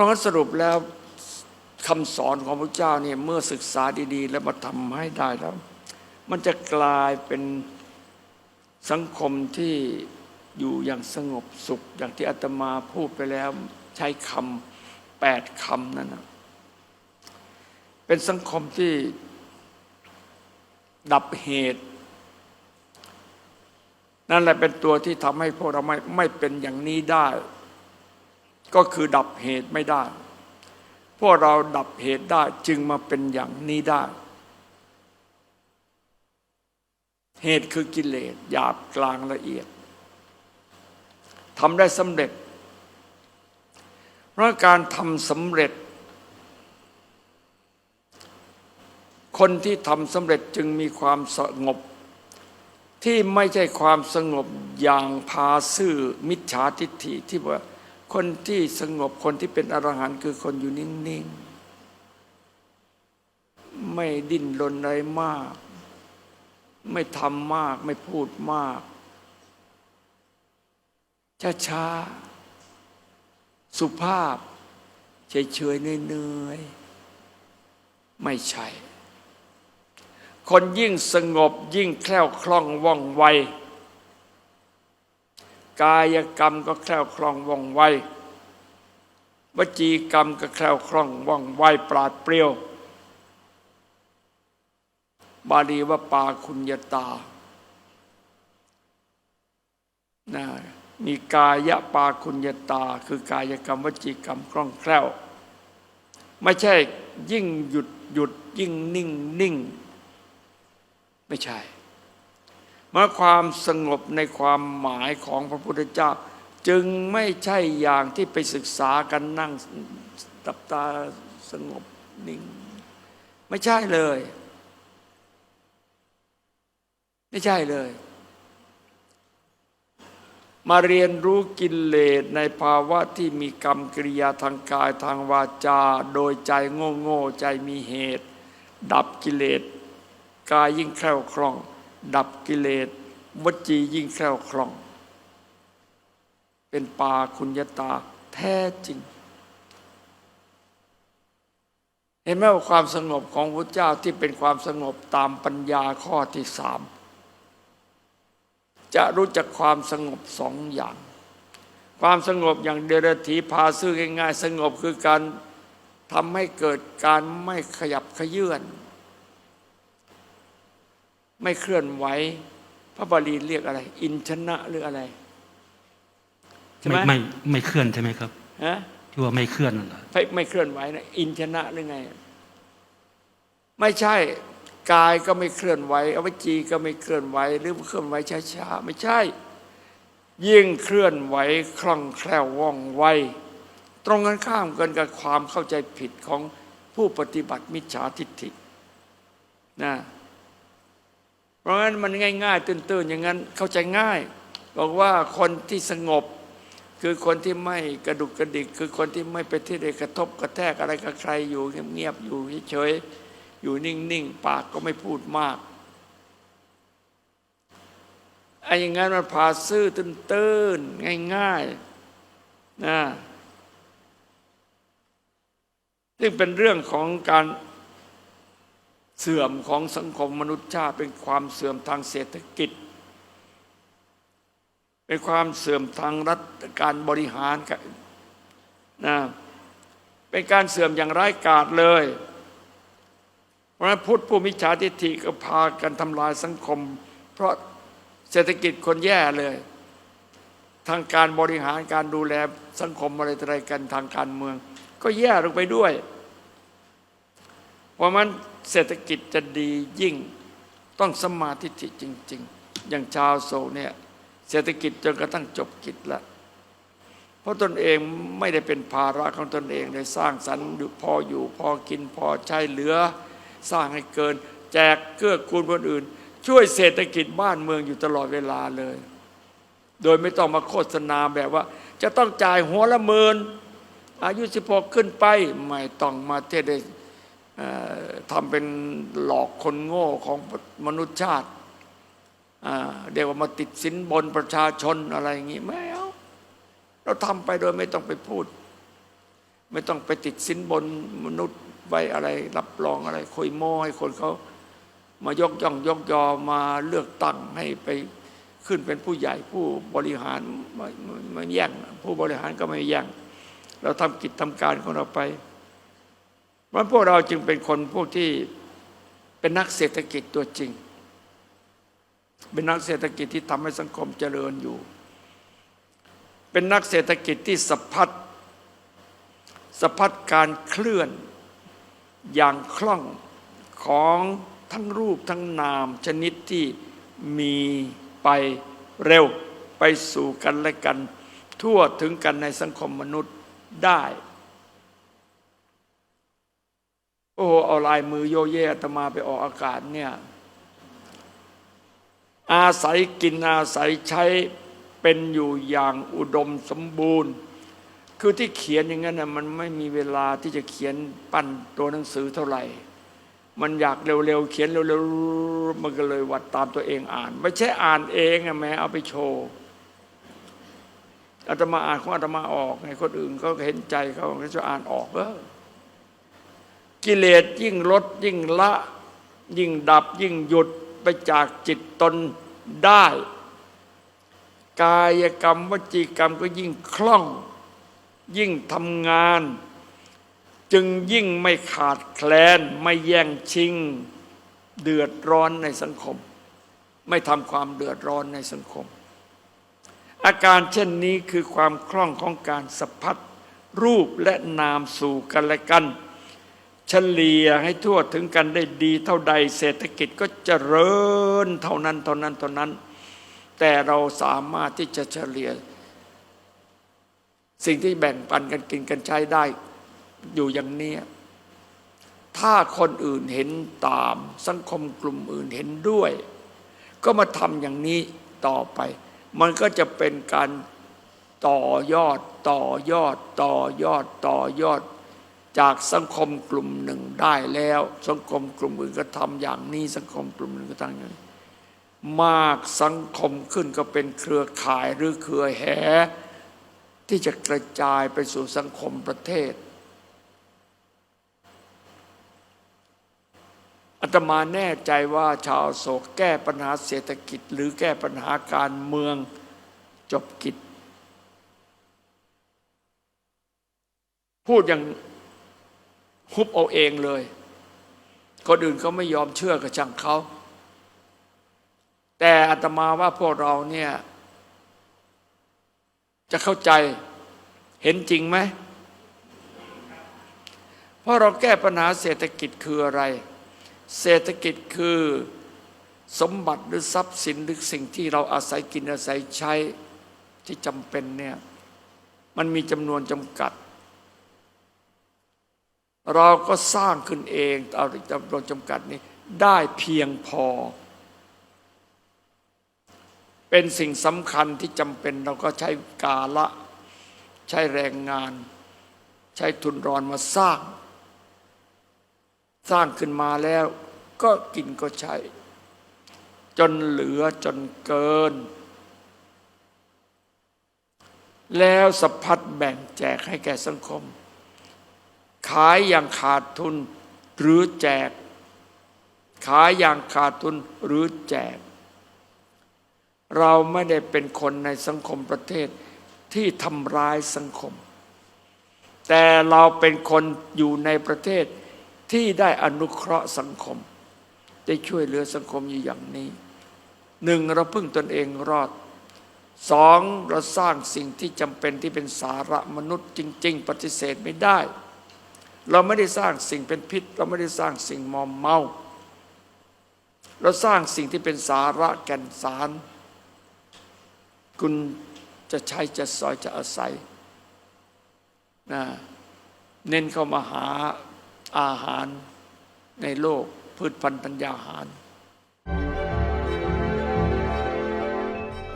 ราะงั้นสรุปแล้วคำสอนของพระเจ้าเนี่ยเมื่อศึกษาดีๆ แล้วมาทำให้ได้แล้ว มันจะกลายเป็นสังคมที่อยู่อย่างสงบสุข อย่างที่อาตมาพูดไปแล้วใช้คำแปดคำนั่นนะเป็นสังคมที่ดับเหตุ นั่นแหละเป็นตัวที่ทำให้พวกเราไม่ไม่เป็นอย่างนี้ได้ ก็คือดับเหตุไม่ได้ พวกเราดับเหตุได้จึงมาเป็นอย่างนี้ได้ เหตุคือกิเลสหยาบกลางละเอียดทำได้สำเร็จ เพราะการทำสำเร็จ คนที่ทำสำเร็จจึงมีความสงบ ที่ไม่ใช่ความสงบอย่างพาซื่อมิจฉาทิฏฐิที่ว่า คนที่สงบคนที่เป็นอรหันต์คือคนอยู่นิ่ง ๆ ไม่ดิ้นรนอะไรมาก ไม่ทำมาก ไม่พูดมาก ช้า ๆ สุภาพ เฉย ๆ เนื่อยๆ ไม่ใช่ คนยิ่งสงบยิ่งแคล่วคล่องว่องไว กายกรรมก็แคล่วคล่องว่องไววจีกรรมก็แคล่วคล่องว่องไวปราดเปรียว บาลีว่าปาคุญญาตานะมีกายปาคุญญาตา คือกายกรรมวจีกรรมคล่องแคล่ว ไม่ใช่ยิ่งหยุดหยุดยิ่งนิ่งนิ่ง ไม่ใช่ เมื่อความสงบในความหมายของพระพุทธเจ้า จึงไม่ใช่อย่างที่ไปศึกษากันนั่งตับตาสงบนิ่ง ไม่ใช่เลย ไม่ใช่เลย มาเรียนรู้กิเลสในภาวะที่มีกรรมกิริยาทางกายทางวาจา โดยใจโง่โง่ใจมีเหตุ ดับกิเลสกายยิ่งแคล่วคล่อง ดับกิเลสวจียิ่งแคล่วคล่อง เป็นปาคุณยตาแท้จริง เห็นไหมว่าความสงบของพระเจ้าที่เป็นความสงบตามปัญญาข้อที่สามจะรู้จักความสงบสองอย่าง ความสงบอย่างเดรถีพาซื่อง่ายๆสงบคือการทำให้เกิดการไม่ขยับขยื่น ไม่เคลื่อนไหวพระบาลีเรียกอะไร อินชนะหรืออะไรใช่ไหมไม่ไม่ไม่เคลื่อนใช่ไหมครับฮะที่ว่าไม่เคลื่อนนั่นเหรอไม่ไม่เคลื่อนไหวนะอินชนะหรือไง ไม่ใช่กายก็ไม่เคลื่อนไหวอวจีก็ไม่เคลื่อนไหวหรือเคลื่อนไหวช้าๆไม่ใช่ ยิ่งเคลื่อนไหวคล่องแคล่วว่องไวตรงกันข้ามกันกับความเข้าใจผิดของผู้ปฏิบัติมิจฉาทิฏฐินะ เพราะงั้นมันง่าย ๆ ตื้นๆอย่างนั้นเข้าใจง่าย บอกว่าคนที่สงบ คือคนที่ไม่กระดุกกระดิก คือคนที่ไม่ไปที่ใดกระทบกระแทกอะไรกับใครอยู่เงียบๆอยู่เฉยๆอยู่นิ่งๆปากก็ไม่พูดมากไอ้อย่างนั้นมันพาซื่อตื้นๆง่ายๆนะซึ่งเป็นเรื่องของการ เสื่อมของสังคมมนุษยชาติ เป็นความเสื่อมทางเศรษฐกิจ เป็นความเสื่อมทางรัฐการบริหารนะเป็นการเสื่อมอย่างร้ายกาจเลย เพราะฉะนั้นพุทธผู้มิจฉาทิฏฐิก็พากันทำลายสังคม เพราะเศรษฐกิจคนแย่เลย ทางการบริหารการดูแลสังคมอะไรอะไรกันทางการเมือง ก็แย่ลงไปด้วย เพราะมันเศรษฐกิจจะดียิ่งต้องสมาธิิจริง ๆ อย่างชาวโศกเนี่ยเศรษฐกิจจนกระทั่งจบกิจล้วเพราะตนเองไม่ได้เป็นภาระของตนเองเลยสร้างสรรค์พออยู่พอกินพอใช้เหลือ สร้างให้เกิน แจกเกื้อกูลคนอื่น ช่วยเศรษฐกิจบ้านเมืองอยู่ตลอดเวลาเลย โดยไม่ต้องมาโฆษณาแบบว่า จะต้องจ่ายหัวละหมื่นอายุสิบหกขึ้นไป ไม่ต้องมาเทศได้ ทำเป็นหลอกคนโง่ของมนุษยชาติเดี๋ยวมาติดสินบนประชาชนอะไรอย่างนี้ไม่เอาเราทำไปโดยไม่ต้องไปพูด ไม่ต้องไปติดสินบนมนุษย์ไว้อะไร รับรองอะไรคุยโม้ให้คนเขามายกย่องยกยอมาเลือกตั้งให้ไปขึ้นเป็นผู้ใหญ่ผู้บริหารไม่ไม่ไม่แย่งผู้บริหารก็ไม่แย่งเราทำกิจทำการของเราไป เพราะพวกเราจึงเป็นคนพวกที่เป็นนักเศรษฐกิจตัวจริง เป็นนักเศรษฐกิจที่ทำให้สังคมเจริญอยู่ เป็นนักเศรษฐกิจที่สะพัดสะพัดการเคลื่อนอย่างคล่องของทั้งรูปทั้งนามชนิดที่มีไปเร็วไปสู่กันและกัน ทั่วถึงกันในสังคมมนุษย์ได้ โอ้เอาลายมือโยเยอาตมาไปออกอากาศเนี่ยอาศัยกินอาศัยใช้เป็นอยู่อย่างอุดมสมบูรณ์ คือที่เขียนอย่างนั้นนะมันไม่มีเวลาที่จะเขียนปั้นตัวหนังสือเท่าไหร่ มันอยากเร็วๆเขียนเร็วๆมันก็เลยวัดตามตัวเองอ่าน ไม่ใช่อ่านเองอะแม้เอาไปโชว์อาตมาอ่านของอาตมาออกไงคนอื่นเขาเห็นใจเขาเขาจะอ่านออกเออ กิเลสยิ่งลดยิ่งละ ยิ่งดับยิ่งหยุดไปจากจิตตนได้ กายกรรมวจีกรรมก็ยิ่งคล่อง ยิ่งทำงาน จึงยิ่งไม่ขาดแคลนไม่แย่งชิง เดือดร้อนในสังคม ไม่ทำความเดือดร้อนในสังคม อาการเช่นนี้คือความคล่องของการสัมผัสรูปและนามสู่กันและกัน เฉลี่ยให้ทั่วถึงกันได้ดีเท่าใด เศรษฐกิจก็เจริญเท่านั้นเท่านั้นเท่านั้น แต่เราสามารถที่จะเฉลี่ย สิ่งที่แบ่งปันกันกินกันใช้ได้อยู่อย่างนี้ถ้าคนอื่นเห็นตามสังคมกลุ่มอื่นเห็นด้วย ก็มาทำอย่างนี้ต่อไป มันก็จะเป็นการต่อยอด ต่อยอด ต่อยอด ต่อยอด จากสังคมกลุ่มหนึ่งได้แล้ว สังคมกลุ่มอื่นก็ทำอย่างนี้สังคมกลุ่มหนึ่งก็ทำอย่างนี้มากสังคมขึ้นก็เป็นเครือข่ายหรือเครือแหที่จะกระจายไปสู่สังคมประเทศอาตมาแน่ใจว่าชาวโศกแก้ปัญหาเศรษฐกิจ หรือแก้ปัญหาการเมืองจบกิจ พูดอย่าง ฮุบเอาเองเลยคนอื่นเขาไม่ยอมเชื่อกับช่างเขา แต่อาตมาว่าพวกเราเนี่ย จะเข้าใจเห็นจริงไหมเพราะเราแก้ปัญหาเศรษฐกิจคืออะไร เศรษฐกิจคือสมบัติหรือทรัพย์สินหรือสิ่งที่เราอาศัยกินอาศัยใช้ที่จำเป็นเนี่ย มันมีจำนวนจำกัด เราก็สร้างขึ้นเองเอาจำนวนจำกัดนี้ ได้เพียงพอ เป็นสิ่งสำคัญที่จำเป็นเราก็ใช้กาละ ใช้แรงงาน ใช้ทุนรอนมาสร้าง สร้างขึ้นมาแล้วก็กินก็ใช้ จนเหลือจนเกิน แล้วสะพัดแบ่งแจกให้แก่สังคม ขายอย่างขาดทุนหรือแจก ขายอย่างขาดทุนหรือแจก เราไม่ได้เป็นคนในสังคมประเทศที่ทำร้ายสังคม แต่เราเป็นคนอยู่ในประเทศที่ได้อนุเคราะห์สังคม ได้ช่วยเหลือสังคมอยู่อย่างนี้หนึ่งเราพึ่งตนเองรอดสองเราสร้างสิ่งที่จำเป็นที่เป็นสาระมนุษย์จริง ๆ ปฏิเสธไม่ได้ เราไม่ได้สร้างสิ่งเป็นพิษ เราไม่ได้สร้างสิ่งมอมเมา เราสร้างสิ่งที่เป็นสาระแก่นสาร คุณจะใช้จะซอยจะอาศัยนะเน้นเข้ามาหาอาหารในโลกพืชพันธุ์ปัญญาหาร